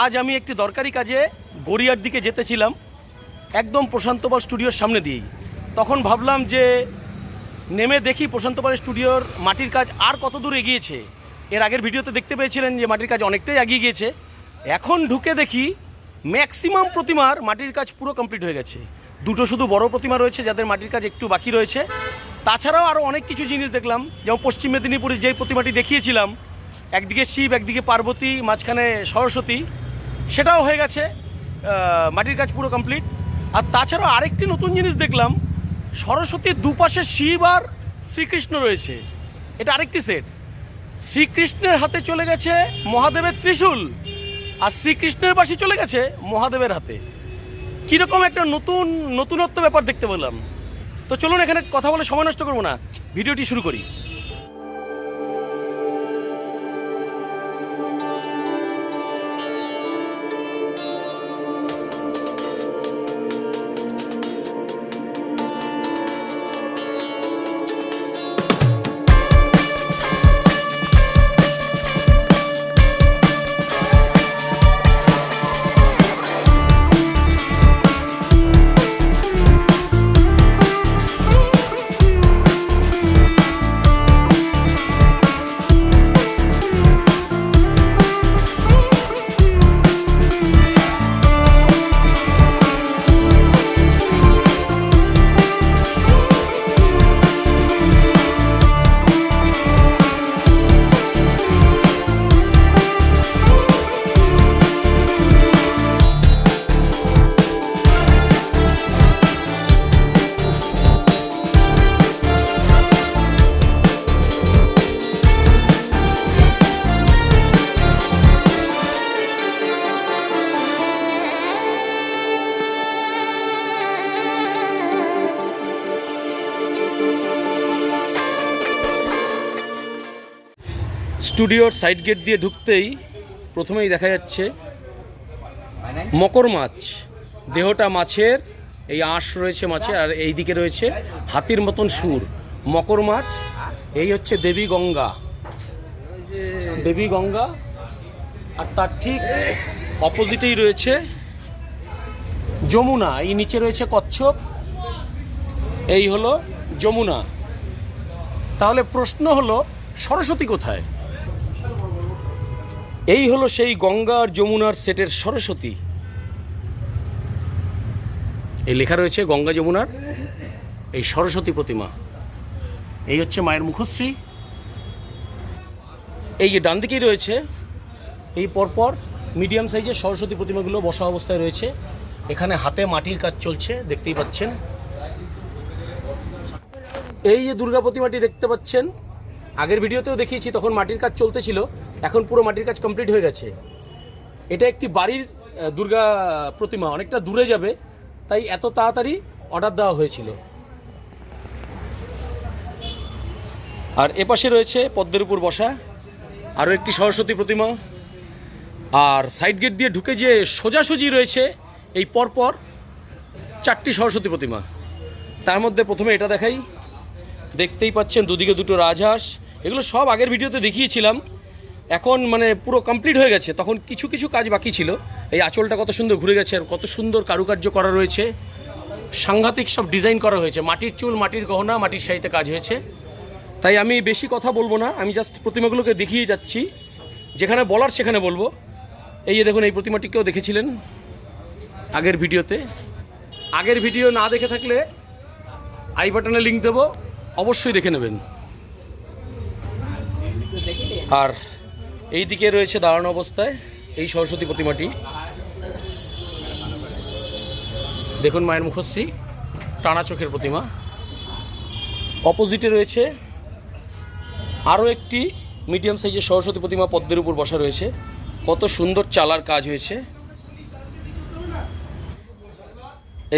আজ আমি একটি দরকারি কাজে গড়িয়ার দিকে যেতেছিলাম, একদম প্রশান্তপাল স্টুডিওর সামনে দিয়েই। তখন ভাবলাম যে নেমে দেখি প্রশান্তপাল স্টুডিওর মাটির কাজ আর কত দূর এগিয়েছে। এর আগের ভিডিওতে দেখতে পেয়েছিলেন যে মাটির কাজ অনেকটাই এগিয়ে গিয়েছে। এখন ঢুকে দেখি ম্যাক্সিমাম প্রতিমার মাটির কাজ পুরো কমপ্লিট হয়ে গেছে। দুটো শুধু বড় প্রতিমা রয়েছে যাদের মাটির কাজ একটু বাকি রয়েছে। তাছাড়াও আরও অনেক কিছু জিনিস দেখলাম, যেমন পশ্চিম মেদিনীপুরে যে প্রতিমাটি দেখিয়েছিলাম একদিকে শিব, একদিকে পার্বতী, মাঝখানে সরস্বতী, সেটাও হয়ে গেছে মাটির কাজ পুরো কমপ্লিট আর তাছাড়াও আরেকটি নতুন জিনিস দেখলাম, সরস্বতীর দুপাশে শিব আর শ্রীকৃষ্ণ রয়েছে। এটা আরেকটি সেট শ্রীকৃষ্ণের হাতে চলে গেছে মহাদেবের ত্রিশূল, আর শ্রীকৃষ্ণের পাশে চলে গেছে মহাদেবের হাতে। কীরকম একটা নতুন, নতুনত্ব ব্যাপার দেখতে পেলাম। তো চলুন এখানে কথা বলে সময় নষ্ট করব না। ভিডিওটি শুরু করি। স্টুডিওর সাইড গেট দিয়ে ঢুকতেই প্রথমেই দেখা যাচ্ছে মকর মাছ। দেহটা মাছের, এই আঁশ রয়েছে মাছের, আর এই দিকে রয়েছে হাতির মতন সুর। মকর মাছ, এই হচ্ছে দেবী গঙ্গা। দেবী গঙ্গা, আর তার ঠিক অপোজিটেই রয়েছে যমুনা। এই নিচে রয়েছে কচ্ছপ। এই হলো যমুনা। তাহলে প্রশ্ন হলো, সরস্বতী কোথায়? এই হলো সেই গঙ্গা আর যমুনার সেটের সরস্বতী। এই লেখা রয়েছে গঙ্গা যমুনার এই সরস্বতী প্রতিমা। এই হচ্ছে মায়ের মুখশ্রী। এই যে ডান দিকেই রয়েছে, এই পরপর মিডিয়াম সাইজের সরস্বতী প্রতিমাগুলো বসা অবস্থায় রয়েছে। এখানে হাতে মাটির কাজ চলছে, দেখতেই পাচ্ছেন। এই যে দুর্গা প্রতিমাটি দেখতে পাচ্ছেন আগের ভিডিওতেও দেখিয়েছি তখন মাটির কাজ চলতেছিল, এখন পুরো মাটির কাজ কমপ্লিট হয়ে গেছে। এটা একটি বাড়ির দুর্গা প্রতিমা, অনেকটা দূরে যাবে, তাই এত তাড়াতাড়ি অর্ডার দেওয়া হয়েছিল। আর এপাশে রয়েছে পদ্মের উপর বসা, আরও একটি সরস্বতী প্রতিমা। আর সাইড গেট দিয়ে ঢুকে যে সোজাসুজি রয়েছে, এই পরপর চারটি সরস্বতী প্রতিমা। তার মধ্যে প্রথমে এটা দেখাই। দেখতেই পাচ্ছেন দুদিকে দুটো রাজহাঁস। এগুলো সব আগের ভিডিওতে দেখিয়েছিলাম। এখন মানে পুরো কমপ্লিট হয়ে গেছে। তখন কিছু কিছু কাজ বাকি ছিল। এই আঁচলটা কত সুন্দর ঘুরে গেছে আর কত সুন্দর কারুকার্য করা রয়েছে। সাংঘাতিক সব ডিজাইন করা হয়েছে। মাটির চুল, মাটির গহনা, মাটির শাড়িতে কাজ হয়েছে। তাই আমি বেশি কথা বলব না। আমি জাস্ট প্রতিমাগুলোকে দেখিয়ে যাচ্ছি। যেখানে বলার সেখানে বলব। এই যে দেখুন, এই প্রতিমাটিকেও দেখেছিলেন আগের ভিডিওতে। আগের ভিডিও না দেখে থাকলে আই বাটনে লিঙ্ক দেবো। অবশ্যই দেখে নেবেন। আর এই দিকে রয়েছে দাঁড়ানো অবস্থায় এই সরস্বতী প্রতিমাটি। দেখুন মায়ের মুখশ্রী, টানা চোখের প্রতিমা। অপোজিটে রয়েছে আরও একটি মিডিয়াম সাইজের সরস্বতী প্রতিমা পদ্মের উপর বসা রয়েছে। কত সুন্দর চালার কাজ হয়েছে।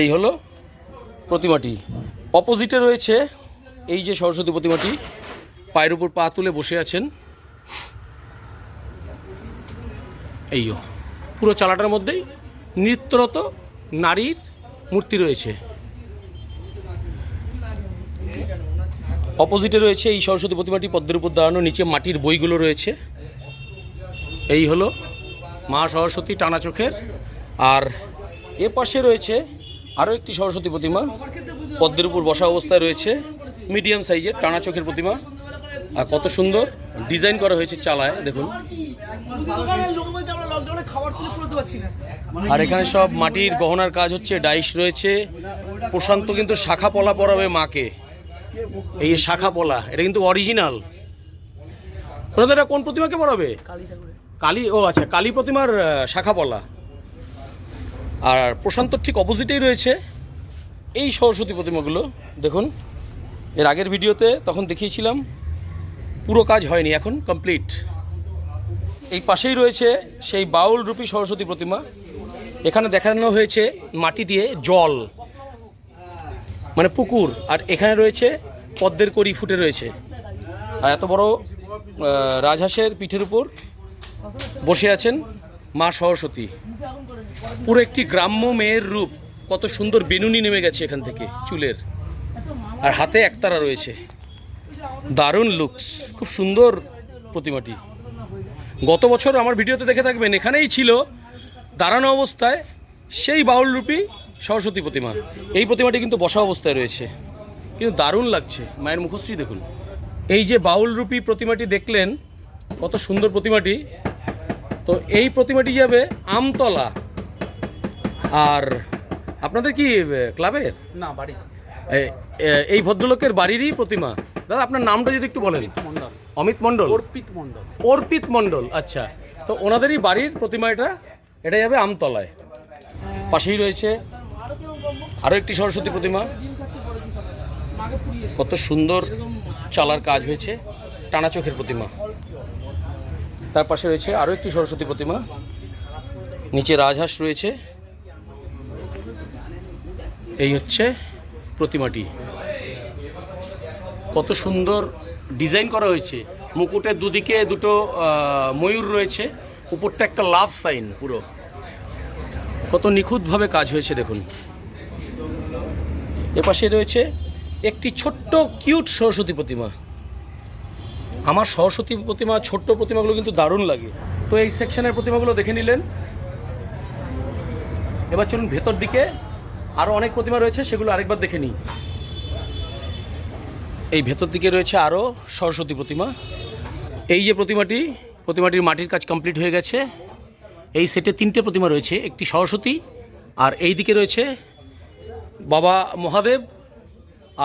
এই হলো প্রতিমাটি। অপোজিটে রয়েছে এই যে সরস্বতী প্রতিমাটি পায়ের উপর পা তুলে বসে আছেন এইও পুরো চালাটার মধ্যেই নৃত্যরত নারীর মূর্তি রয়েছে। অপোজিটে রয়েছে এই সরস্বতী প্রতিমাটি, পদ্মের উপর দাঁড়ানো, নিচে মাটির বইগুলো রয়েছে। এই হলো মা সরস্বতী টানা চোখের। আর এ পাশে রয়েছে আরও একটি সরস্বতী প্রতিমা, পদ্মের উপর বসা অবস্থায় রয়েছে। মিডিয়াম সাইজের, টানা চোখের প্রতিমা। আর কত সুন্দর ডিজাইন করা হয়েছে চালায়, দেখুন। আর এখানে সব মাটির গহনার কাজ হচ্ছে, ডাইস রয়েছে। প্রশান্ত কিন্তু শাখা পলা পরাবে মাকে। এই শাখা পলা, এটা কিন্তু অরিজিনাল। এটা কোন প্রতিমাকে পরাবে? কালী, ও আচ্ছা কালী প্রতিমার শাখা পলা। আর প্রশান্তর ঠিক অপোজিটেই রয়েছে। এই সরস্বতী প্রতিমাগুলো, দেখুন। এর আগের ভিডিওতে তখন দেখিয়েছিলাম, পুরো কাজ হয়নি এখন কমপ্লিট এই পাশেই রয়েছে সেই বাউল রূপী সরস্বতী প্রতিমা। এখানে দেখানো হয়েছে মাটি দিয়ে জল মানে পুকুর, আর এখানে রয়েছে পদ্মের কড়ি ফুটে রয়েছে। আর এত বড় রাজহাঁসের পিঠের উপর বসে আছেন মা সরস্বতী। পুরো একটি গ্রাম্য মেয়ের রূপ, কত সুন্দর বেনুনি নেমে গেছে এখান থেকে, চুলের। আর হাতে একতারা রয়েছে। দারুণ লুকস খুব সুন্দর প্রতিমাটি। গত বছর আমার ভিডিওতে দেখে থাকবেন এখানেই ছিল দাঁড়ানো অবস্থায় সেই বাউল রূপী সরস্বতী প্রতিমা। এই প্রতিমাটি কিন্তু বসা অবস্থায় রয়েছে। কিন্তু দারুণ লাগছে। মায়ের মুখশ্রী দেখুন। এই যে বাউল রূপী প্রতিমাটি দেখলেন কত সুন্দর প্রতিমাটি। তো এই প্রতিমাটি যাবে আমতলা। আর আপনাদের কি ক্লাবের? না বাড়ি। এই ভদ্রলোকের বাড়িরই প্রতিমা। দাদা আপনার নামটা যদি একটু বলেন। মন্ডল অমিত মণ্ডল? অর্পিত মন্ডল অর্পিত মণ্ডল আচ্ছা। তো ওনাদেরই বাড়ির প্রতিমা এটা। এটা যাবে আমতলায়। পাশেই রয়েছে আরও একটি সরস্বতী প্রতিমা। কত সুন্দর চালার কাজ হয়েছে টানা চোখের প্রতিমা। তার পাশে রয়েছে আরও একটি সরস্বতী প্রতিমা। নিচে রাজহাঁস রয়েছে। এই হচ্ছে প্রতিমাটি। কত সুন্দর ডিজাইন করা হয়েছে। মুকুটের দুদিকে দুটো ময়ূর রয়েছে। উপরটা একটা লাভ সাইন পুরো। কত নিখুঁতভাবে কাজ হয়েছে দেখুন। এপাশে রয়েছে একটি ছোট্ট কিউট সরস্বতী প্রতিমা। আমার সরস্বতী প্রতিমা, ছোট্ট প্রতিমাগুলো কিন্তু দারুণ লাগে। তো এই সেকশনের প্রতিমাগুলো দেখে নিলেন। এবার চলুন ভেতর দিকে আরও অনেক প্রতিমা রয়েছে, সেগুলো আরেকবার দেখে নিই। এই ভেতর দিকে রয়েছে আরও সরস্বতী প্রতিমা। এই যে প্রতিমাটি, প্রতিমাটির মাটির কাজ কমপ্লিট হয়ে গেছে। এই সেটে তিনটে প্রতিমা রয়েছে, একটি সরস্বতী আর এই দিকে রয়েছে বাবা মহাদেব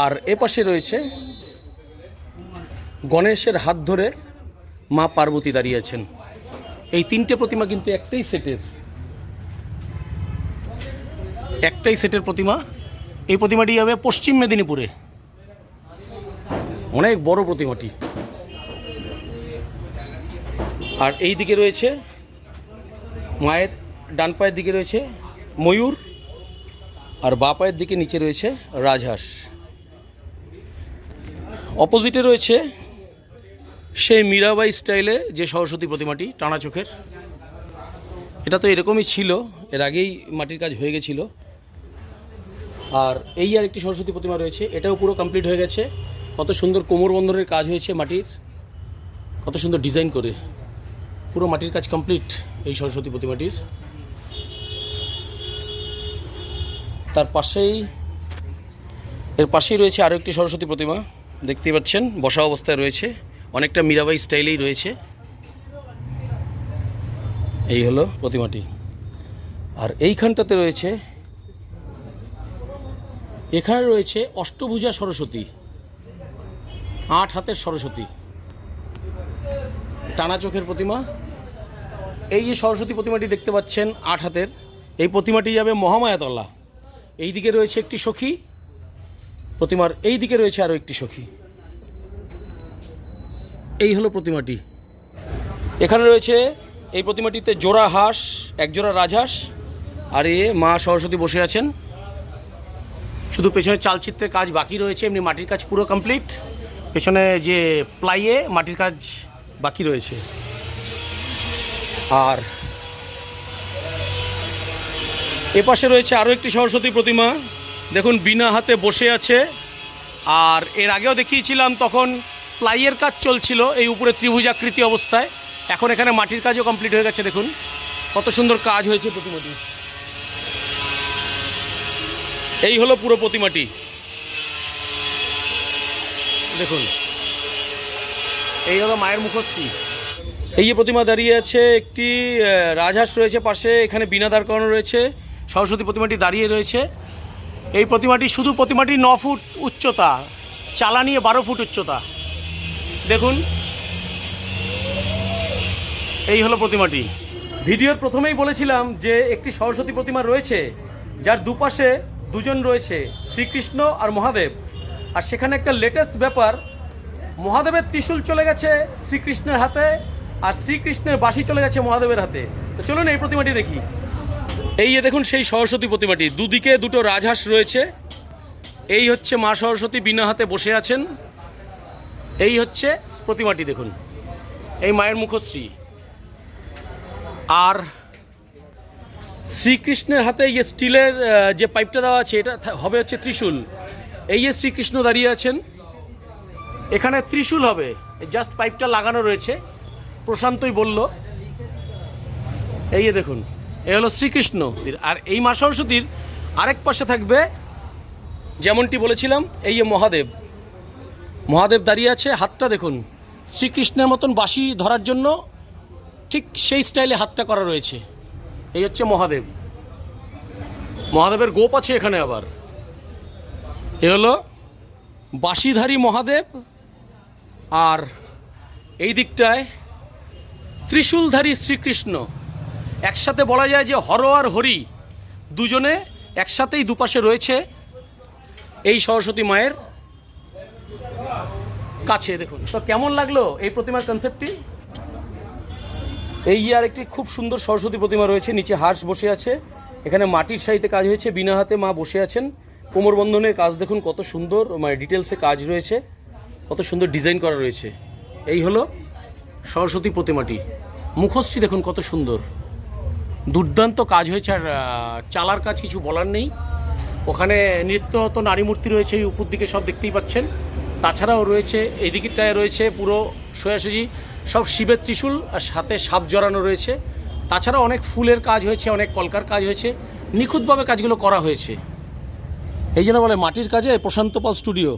আর এ পাশে রয়েছে গণেশের হাত ধরে মা পার্বতী দাঁড়িয়ে আছেন। এই তিনটে প্রতিমা কিন্তু একটাই সেটের। একটাই সেটের প্রতিমা। এই প্রতিমাটি যাবে পশ্চিম মেদিনীপুরে। অনেক বড় প্রতিমাটি। আর এই দিকে রয়েছে মায়ের ডান পায়ের দিকে রয়েছে ময়ূর, আর বা পায়ের দিকে নিচে রয়েছে রাজহাঁস। অপোজিটে রয়েছে সেই মীরাবাই স্টাইলে যে সরস্বতী প্রতিমাটি, টানা চোখের। এটা তো এরকমই ছিল, এর আগেই মাটির কাজ হয়ে গেছিল। আর এই আর একটি সরস্বতী প্রতিমা রয়েছে, এটাও পুরো কমপ্লিট হয়ে গেছে। কত সুন্দর কোমর বন্ধনের কাজ হয়েছে মাটির, কত সুন্দর ডিজাইন করে। পুরো মাটির কাজ কমপ্লিট এই সরস্বতী প্রতিমাটির। তার পাশেই, এর পাশেই রয়েছে আরও একটি সরস্বতী প্রতিমা, দেখতেই পাচ্ছেন, বসা অবস্থায় রয়েছে, অনেকটা মীরাবাই স্টাইলেই রয়েছে। এই হলো প্রতিমাটি। আর এইখানটাতে রয়েছে এখানে রয়েছে অষ্টভুজা সরস্বতী, আট হাতের সরস্বতী। টানা চোখের প্রতিমা। এই যে সরস্বতী প্রতিমাটি দেখতে পাচ্ছেন আট হাতের, এই প্রতিমাটি যাবে মহামায়াতলা। এই দিকে রয়েছে একটি সখী, প্রতিমার এই দিকে রয়েছে আরও একটি সখী। এই হলো প্রতিমাটি। এখানে রয়েছে এই প্রতিমাটিতে জোড়া হাঁস এক জোড়া রাজহাঁস, আর এ মা সরস্বতী বসে আছেন। শুধু পেছনে চালচিত্রের কাজ বাকি রয়েছে, এমনি মাটির কাজ পুরো কমপ্লিট পেছনে যে প্লাইয়ে মাটির কাজ বাকি রয়েছে। আর এপাশে রয়েছে আরও একটি সরস্বতী প্রতিমা। দেখুন, বিনা হাতে বসে আছে। আর এর আগেও দেখিয়েছিলাম, তখন প্লাইয়ের কাজ চলছিল এই উপরে ত্রিভুজাকৃতি অবস্থায়। এখন এখানে মাটির কাজও কমপ্লিট হয়ে গেছে, দেখুন। কত সুন্দর কাজ হয়েছে প্রতিমাটি। এই হলো পুরো প্রতিমাটি। দেখুন। এই হলো মায়ের মুখশ্রী। এই যে প্রতিমা দাঁড়িয়ে আছে একটি রাজহাঁস রয়েছে পাশে এখানে বিনা দাঁড় করানো রয়েছে সরস্বতী প্রতিমাটি দাঁড়িয়ে রয়েছে। এই প্রতিমাটি শুধু প্রতিমাটি ন ফুট উচ্চতা চালা নিয়ে বারো ফুট উচ্চতা। দেখুন। এই হলো প্রতিমাটি। ভিডিওর প্রথমেই বলেছিলাম যে একটি সরস্বতী প্রতিমা রয়েছে যার দুপাশে দুজন রয়েছে, শ্রীকৃষ্ণ আর মহাদেব। আর সেখানে একটা লেটেস্ট ব্যাপার, মহাদেবের ত্রিশূল চলে গেছে শ্রীকৃষ্ণের হাতে আর শ্রীকৃষ্ণের বাঁশি চলে গেছে মহাদেবের হাতে। তো চলুন এই প্রতিমাটি দেখি। এই যে দেখুন সেই সরস্বতী প্রতিমাটি, দুদিকে দুটো রাজহাঁস রয়েছে। এই হচ্ছে মা সরস্বতী, বিনা হাতে বসে আছেন। এই হচ্ছে প্রতিমাটি দেখুন। এই মায়ের মুখশ্রী। আর শ্রীকৃষ্ণের হাতে এই স্টিলের যে পাইপটা দেওয়া আছে, এটা হবে হচ্ছে ত্রিশূল। এই যে শ্রীকৃষ্ণ দাঁড়িয়ে আছেন, এখানে ত্রিশূল হবে। জাস্ট পাইপটা লাগানো রয়েছে। প্রশান্তই বলল, এই যে দেখুন, এ হলো শ্রীকৃষ্ণ। আর এই মা সরস্বতীর আরেক পাশে থাকবে, যেমনটি বলেছিলাম, এই যে মহাদেব। মহাদেব দাঁড়িয়ে আছে, হাতটা দেখুন, শ্রীকৃষ্ণের মতন বাঁশি ধরার জন্য ঠিক সেই স্টাইলে হাতটা করা রয়েছে। এই হচ্ছে মহাদেব। মহাদেবের গোপ আছে এখানে আবার। এ হলো বাঁশিধারী মহাদেব আর এই দিকটায় ত্রিশূলধারী শ্রীকৃষ্ণ। একসাথে বলা যায় যে হর আর হরি দুজনে একসাথেই দুপাশে রয়েছে এই সরস্বতী মায়ের কাছে। দেখুন, তো কেমন লাগল এই প্রতিমার কনসেপ্টটি এই আর একটি খুব সুন্দর সরস্বতী প্রতিমা রয়েছে, নিচে হাঁস বসে আছে, এখানে মাটির সাইতে কাজ হয়েছে, বিনা হাতে মা বসে আছেন। কোমর বন্ধনের কাজ দেখুন কত সুন্দর মানে ডিটেলসে কাজ রয়েছে, কত সুন্দর ডিজাইন করা রয়েছে। এই হলো সরস্বতী প্রতিমাটি। মুখশ্রী দেখুন কত সুন্দর। দুর্দান্ত কাজ হয়েছে, আর চালার কাজ কিছু বলার নেই। ওখানে নৃত্যরত নারী মূর্তি রয়েছে, এই উপর দিকে সব দেখতেই পাচ্ছেন। তাছাড়াও রয়েছে, এই দিকটায় রয়েছে পুরো সোয়াসুজি সব শিবের ত্রিশূল আর সাথে সাপ জড়ানো রয়েছে। তাছাড়া অনেক ফুলের কাজ হয়েছে, অনেক কলকার কাজ হয়েছে। নিখুঁতভাবে কাজগুলো করা হয়েছে। এই জন্য বলে মাটির কাজে প্রশান্ত পাল স্টুডিও।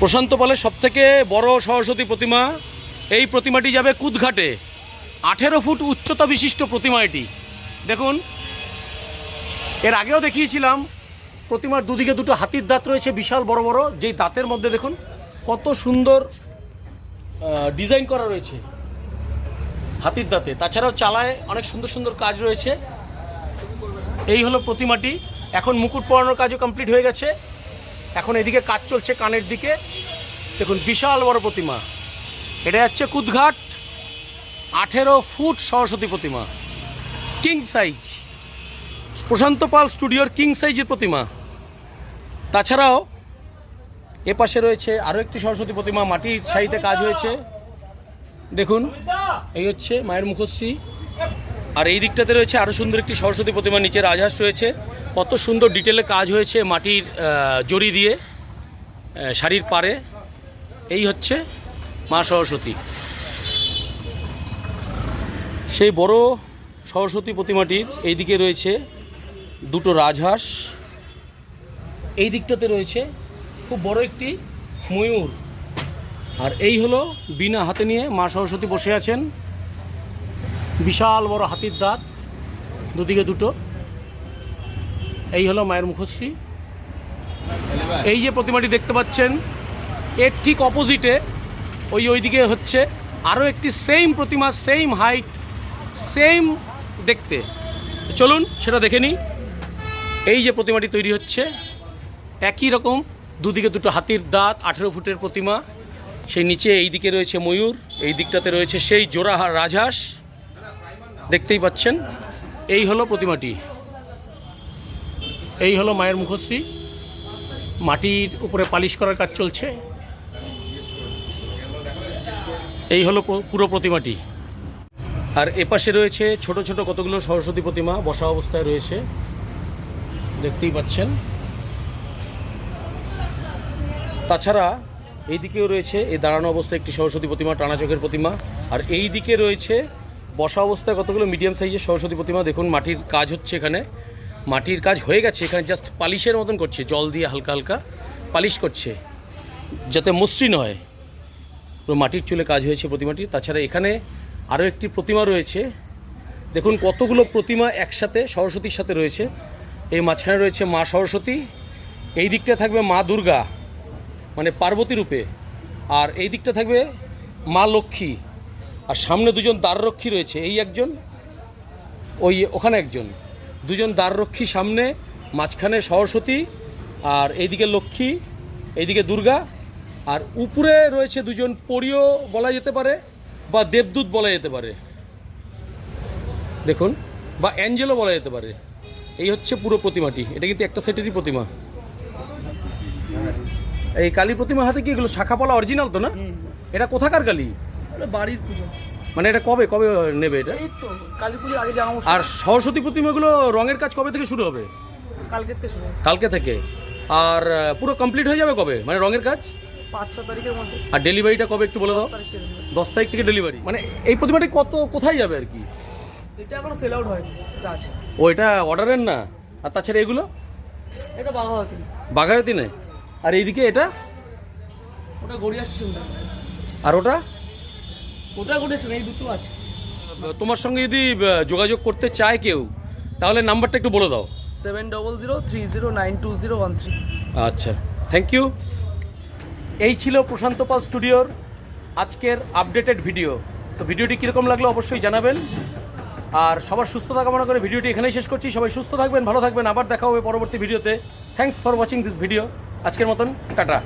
প্রশান্ত পালের সবথেকে বড় সরস্বতী প্রতিমা, এই প্রতিমাটি যাবে কুদঘাটে। আঠেরো ফুট উচ্চতা বিশিষ্ট প্রতিমা এটি। দেখুন, এর আগেও দেখিয়েছিলাম, প্রতিমার দুদিকে দুটো হাতির দাঁত রয়েছে, বিশাল বড় বড়। যেই দাঁতের মধ্যে দেখুন, কত সুন্দর ডিজাইন করা রয়েছে হাতির দাঁতে। তাছাড়াও চালায় অনেক সুন্দর সুন্দর কাজ রয়েছে। এই হলো প্রতিমাটি। এখন মুকুট পরানোর কাজও কমপ্লিট হয়ে গেছে। এখন এদিকে কাজ চলছে কানের দিকে। দেখুন, বিশাল বড় প্রতিমা। এটা যাচ্ছে কুদঘাট আঠেরো ফুট সরস্বতী প্রতিমা। কিং সাইজ প্রশান্ত পাল স্টুডিওর কিং সাইজের প্রতিমা। তাছাড়াও এ পাশে রয়েছে আরও একটি সরস্বতী প্রতিমা, মাটির সাইতে কাজ হয়েছে। দেখুন, এই হচ্ছে মায়ের মুখশ্রী। আর এই দিকটাতে রয়েছে আরও সুন্দর একটি সরস্বতী প্রতিমা, নিচে রাজহাঁস রয়েছে। কত সুন্দর ডিটেলে কাজ হয়েছে মাটির জড়ি দিয়ে শাড়ির পারে এই হচ্ছে মা সরস্বতী। সেই বড় সরস্বতী প্রতিমাটির এই দিকে রয়েছে দুটো রাজহাঁস। এই দিকটাতে রয়েছে খুব বড় একটি ময়ূর। আর এই হলো বিনা হাতে নিয়ে মা সরস্বতী বসে আছেন। বিশাল বড় হাতির দাঁত, দুদিকে দুটো। এই হলো মায়ের মুখশ্রী। এই যে প্রতিমাটি দেখতে পাচ্ছেন, এর ঠিক অপোজিটে, ওই ওইদিকে হচ্ছে আরও একটি সেম প্রতিমা সেম হাইট সেম দেখতে। চলুন সেটা দেখে নিই। এই যে প্রতিমাটি তৈরি হচ্ছে, একই রকম দুদিকে দুটো হাতির দাঁত, আঠেরো ফুটের প্রতিমা। সেই নিচে এই দিকে রয়েছে ময়ূর, এই দিকটাতে রয়েছে সেই জোড়া রাজহাঁস। দেখতেই পাচ্ছেন, এই হলো প্রতিমাটি। এই হলো মায়ের মুখশ্রী। মাটির উপরে পালিশ করার কাজ চলছে। এই হলো পুরো প্রতিমাটি। আর এপাশে রয়েছে ছোট ছোট কতগুলো সরস্বতী প্রতিমা, বসা অবস্থায় রয়েছে। দেখতেই পাচ্ছেন। তাছাড়া এই দিকেও রয়েছে, এই দাঁড়ানো অবস্থায় একটি সরস্বতী প্রতিমা, টানা চোখের প্রতিমা। আর এই দিকে রয়েছে বসা অবস্থায় কতগুলো মিডিয়াম সাইজের সরস্বতী প্রতিমা। দেখুন, মাটির কাজ হচ্ছে এখানে। মাটির কাজ হয়ে গেছে এখানে জাস্ট পালিশের মতন করছে, জল দিয়ে হালকা হালকা পালিশ করছে, যাতে মসৃণ হয়। মাটির চুলে কাজ হয়েছে প্রতিমাটি তাছাড়া এখানে আরও একটি প্রতিমা রয়েছে। দেখুন, কতগুলো প্রতিমা একসাথে, সরস্বতীর সাথে রয়েছে। এই মাঝখানে রয়েছে মা সরস্বতী। এই দিকটা থাকবে মা দুর্গা। মানে পার্বতী রূপে। আর এই দিকটা থাকবে মা লক্ষ্মী। আর সামনে দুজন দ্বাররক্ষী রয়েছে। এই একজন, ওই ওখানে একজন। দুজন দ্বাররক্ষী সামনে, মাঝখানে সরস্বতী, আর এইদিকে লক্ষ্মী, এইদিকে দুর্গা। আর উপরে রয়েছে দুজন পরীও বলা যেতে পারে, বা দেবদূত বলা যেতে পারে। দেখুন, বা অ্যাঞ্জেলও বলা যেতে পারে। এই হচ্ছে পুরো প্রতিমাটি। এটা কিন্তু একটা সেটেরই প্রতিমা। এই কালী প্রতিমা হাতে কি এগুলো শাখাপলা অরিজিনাল তো না? এটা কোথাকার কালী? বাড়ির পুজো। মানে এটা কবে কবে নেবে এটা? এই তো কালী পুজোর আগে জামা আর সরস্বতী প্রতিমাগুলো রঙের কাজ কবে থেকে শুরু হবে? কালকের থেকে শুরু কালকে থেকে। আর পুরো কমপ্লিট হয়ে যাবে কবে? মানে রঙের কাজ? পাঁচ ছ তারিখের মধ্যে। আর ডেলিভারিটা কবে একটু বলে দাও। দশ তারিখ থেকে ডেলিভারি মানে এই প্রতিমাটি কত কোথায় যাবে আর কি? এটা এখনও সেল আউট হয়নি ও এটা অর্ডারের না? আর তাছাড়া এগুলো? এটা বাঘাবাতি বাঘায়তি নেই আর এইদিকে এটা? ওটা গড়িয়া স্টেশন। আর ওটা? ওটা গড়িয়া স্টেশন এই দুটো আছে। তোমার সঙ্গে যদি যোগাযোগ করতে চায় কেউ তাহলে নাম্বারটা একটু বলে দাও। Seven double zero three zero nine two zero one three. আচ্ছা থ্যাংক ইউ। এই ছিল প্রশান্ত পাল স্টুডিওর আজকের আপডেটেড ভিডিও। তো ভিডিওটি কীরকম লাগল অবশ্যই জানাবেন। আর সবার সুস্থতা কামনা করে ভিডিওটি এখানেই শেষ করছি। সবাই সুস্থ থাকবেন ভালো থাকবেন। আবার দেখা হবে পরবর্তী ভিডিওতে। Thanks for watching this video আজকের মতন টাটা।